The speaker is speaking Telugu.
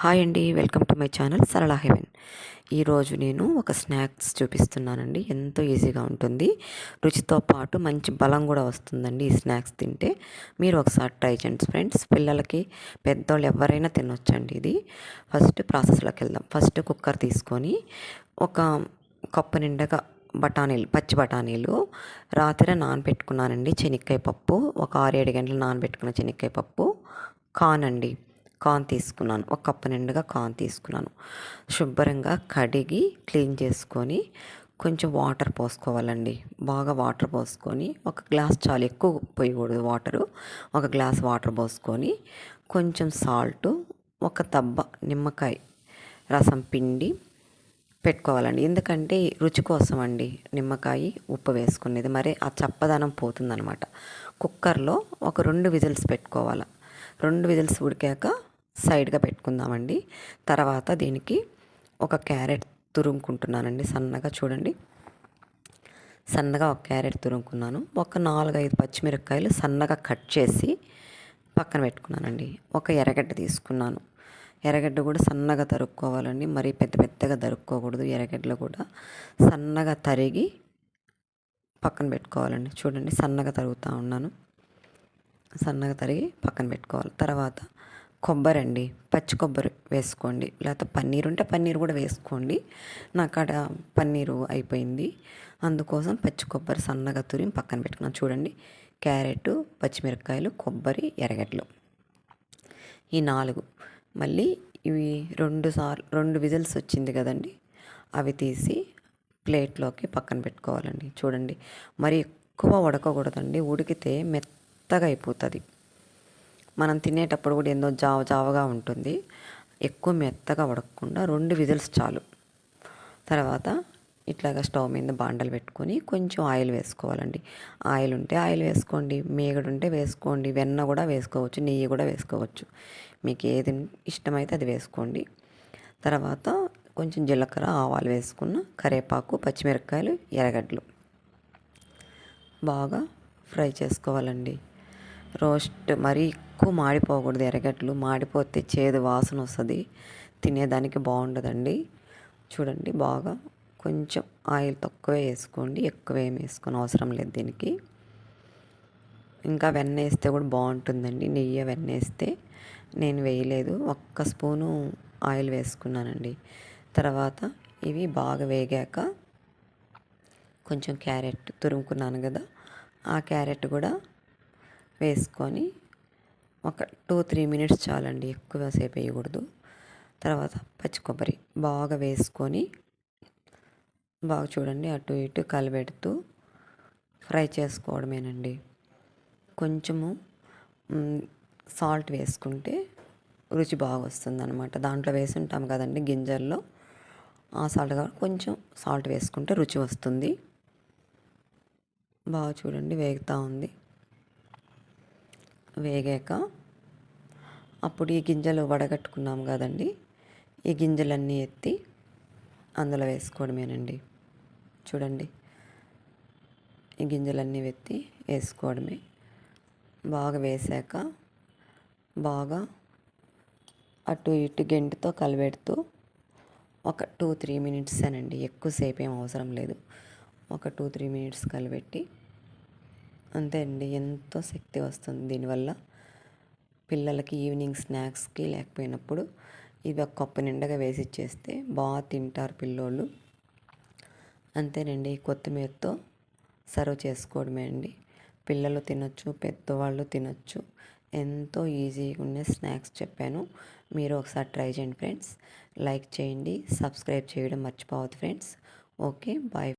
హాయ్ అండి welcome to my channel Sarala heaven. ఈరోజు నేను ఒక స్నాక్స్ చూపిస్తున్నానండి ఎంతో ఈజీగా ఉంటుంది. రుచితో పాటు మంచి బలం కూడా వస్తుందండి ఈ స్నాక్స్ తింటే. మీరు ఒకసారి ట్రై చేయండి ఫ్రెండ్స్ పిల్లలకి పెద్దవాళ్ళు ఎవరైనా తినొచ్చండి ఇది. ఫస్ట్ ప్రాసెస్లోకి వెళ్దాం. ఫస్ట్ కుక్కర్ తీసుకొని ఒక కప్పు నిండగా బఠానీలు పచ్చి బఠానీలు రాత్రి నానబెట్టుకున్నానండి శనక్కాయ పప్పు ఒక ఆరు ఏడు గంటలు నానబెట్టుకున్న శనక్కాయ పప్పు కాన్ అండి కాన్ తీసుకున్నాను. ఒక కప్పు నిండుగా కాన్ తీసుకున్నాను. శుభ్రంగా కడిగి క్లీన్ చేసుకొని కొంచెం వాటర్ పోసుకోవాలండి. బాగా వాటర్ పోసుకొని ఒక గ్లాస్ చాలు ఎక్కువ పోయకూడదు వాటరు. ఒక గ్లాస్ వాటర్ పోసుకొని కొంచెం సాల్ట్ ఒక తబ్బ నిమ్మకాయ రసం పిండి పెట్టుకోవాలండి. ఎందుకంటే రుచి కోసం అండి నిమ్మకాయ ఉప్పు వేసుకునేది. మరి ఆ చప్పదనం పోతుందనమాట కుక్కర్లో ఒక రెండు విజిల్స్ పెట్టుకోవాలి. రెండు విజిల్స్ ఉడికాక సైడ్గా పెట్టుకుందామండి. తర్వాత దీనికి ఒక క్యారెట్ తురుముకుంటున్నానండి సన్నగా చూడండి. సన్నగా ఒక క్యారెట్ తురుముకున్నాను. ఒక నాలుగైదు పచ్చిమిరపకాయలు సన్నగా కట్ చేసి పక్కన పెట్టుకున్నానండి. ఒక ఎర్రగడ్డ తీసుకున్నాను. ఎర్రగడ్డ కూడా సన్నగా తరుక్కోవాలండి. మరీ పెద్ద పెద్దగా తరుక్కోకూడదు ఎర్రగడ్డలు కూడా. సన్నగా తరిగి పక్కన పెట్టుకోవాలండి. చూడండి సన్నగా తరుగుతూ ఉన్నాను. సన్నగా తరిగి పక్కన పెట్టుకోవాలి. తర్వాత కొబ్బరి అండి పచ్చి కొబ్బరి వేసుకోండి. లేకపోతే పన్నీర్ ఉంటే పన్నీర్ కూడా వేసుకోండి. నాకు అక్కడ పన్నీరు అయిపోయింది. అందుకోసం పచ్చి కొబ్బరి సన్నగా తురిమి పక్కన పెట్టుకున్నాను. చూడండి. క్యారెట్ పచ్చిమిరపకాయలు కొబ్బరి ఎరగడ్లు ఈ నాలుగు. మళ్ళీ ఇవి రెండు సార్లు రెండు విజిల్స్ వచ్చింది కదండి. అవి తీసి ప్లేట్లోకి పక్కన పెట్టుకోవాలండి. చూడండి. మరి ఎక్కువ ఉడకకూడదండి. ఉడికితే మెత్తగా అయిపోతుంది. మనం తినేటప్పుడు కూడా ఏందో జావ జావగా ఉంటుంది. ఎక్కువ మెత్తగా ఉడకకుండా రెండు విజిల్స్ చాలు. తర్వాత ఇట్లాగా స్టవ్ మీద బాండలు పెట్టుకొని కొంచెం ఆయిల్ వేసుకోవాలండి. ఆయిల్ ఉంటే ఆయిల్ వేసుకోండి. మేగడు ఉంటే వేసుకోండి. వెన్న కూడా వేసుకోవచ్చు. నెయ్యి కూడా వేసుకోవచ్చు. మీకు ఏది ఇష్టమైతే అది వేసుకోండి. తర్వాత కొంచెం జీలకర్ర ఆవాలు వేసుకున్న కరివేపాకు పచ్చిమిరపకాయలు ఎర్రగడ్డలు బాగా ఫ్రై చేసుకోవాలండి. రోస్ట్ మరీ ఎక్కువ మాడిపోకూడదు ఎరగట్లు మాడిపోతే చేదు వాసన వస్తుంది. తినేదానికి బాగుండదండి. చూడండి బాగా కొంచెం ఆయిల్ తక్కువే వేసుకోండి. ఎక్కువ ఏమి వేసుకొని అవసరం లేదు దీనికి. ఇంకా వెన్న వేస్తే కూడా బాగుంటుందండి. నెయ్యి వెన్న వేస్తే నేను వేయలేదు. ఒక్క స్పూను ఆయిల్ వేసుకున్నానండి. తర్వాత ఇవి బాగా వేగాక కొంచెం క్యారెట్ తురుముకున్నాను కదా ఆ క్యారెట్ కూడా వేసుకొని ఒక టూ త్రీ మినిట్స్ చాలండి ఎక్కువసేపు వేయకూడదు. తర్వాత పచ్చి కొబ్బరి బాగా వేసుకొని బాగా చూడండి అటు ఇటు కలబెడుతూ ఫ్రై చేసుకోవడమేనండి. కొంచెము సాల్ట్ వేసుకుంటే రుచి బాగా వస్తుంది అనమాట దాంట్లో వేసి ఉంటాం కదండి గింజల్లో ఆ సాల్ట్ కొంచెం సాల్ట్ వేసుకుంటే రుచి వస్తుంది. బాగా చూడండి వేగుతూ ఉంది. వేగాక అప్పుడు ఈ గింజలు వడగట్టుకున్నాం కదండి. ఈ గింజలన్నీ ఎత్తి అందులో వేసుకోవడమేనండి. చూడండి. ఈ గింజలన్నీ ఎత్తి వేసుకోవడమే. బాగా వేసాక బాగా అటు ఇటు గెంటితో కలిపెడుతూ ఒక టూ త్రీ మినిట్స్ అనండి. ఎక్కువసేపు ఏం అవసరం లేదు. ఒక టూ త్రీ మినిట్స్ కలిపెట్టి అంతే అండి. ఎంతో శక్తి వస్తుంది దీనివల్ల. పిల్లలకి ఈవినింగ్ స్నాక్స్కి లేకపోయినప్పుడు ఇది ఒక కప్పు నిండగా వేసి ఇచ్చేస్తే బాగా తింటారు పిల్లోళ్ళు. అంతేనండి. కొత్తిమీరతో సర్వ్ చేసుకోవడమే అండి. పిల్లలు తినొచ్చు పెద్దవాళ్ళు తినొచ్చు. ఎంతో ఈజీగా ఉండే స్నాక్స్ చెప్పాను. మీరు ఒకసారి ట్రై చేయండి ఫ్రెండ్స్. లైక్ చేయండి సబ్స్క్రైబ్ చేయడం మర్చిపోవద్దు ఫ్రెండ్స్. Okay bye.